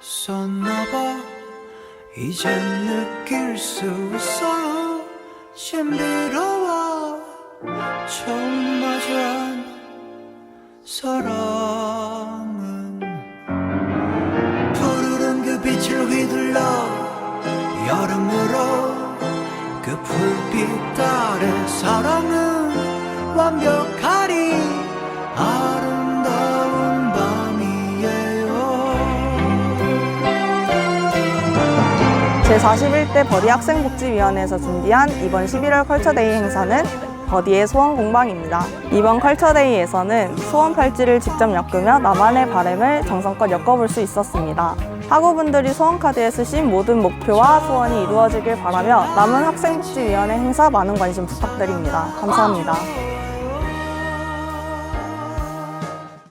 가봤었나봐. 이젠 느낄 수 있어요 신비로워. 처음 마주한 사랑은 푸르른 그 빛을 휘둘러 여름으로 그 불빛 아래 사랑은 완벽하 제41대 버디 학생복지위원회에서 준비한 이번 11월 컬처데이 행사는 버디의 소원 공방입니다. 이번 컬처데이에서는 소원 팔찌를 직접 엮으며 나만의 바램을 정성껏 엮어볼 수 있었습니다. 학우분들이 소원카드에 쓰신 모든 목표와 소원이 이루어지길 바라며 남은 학생복지위원회 행사 많은 관심 부탁드립니다. 감사합니다.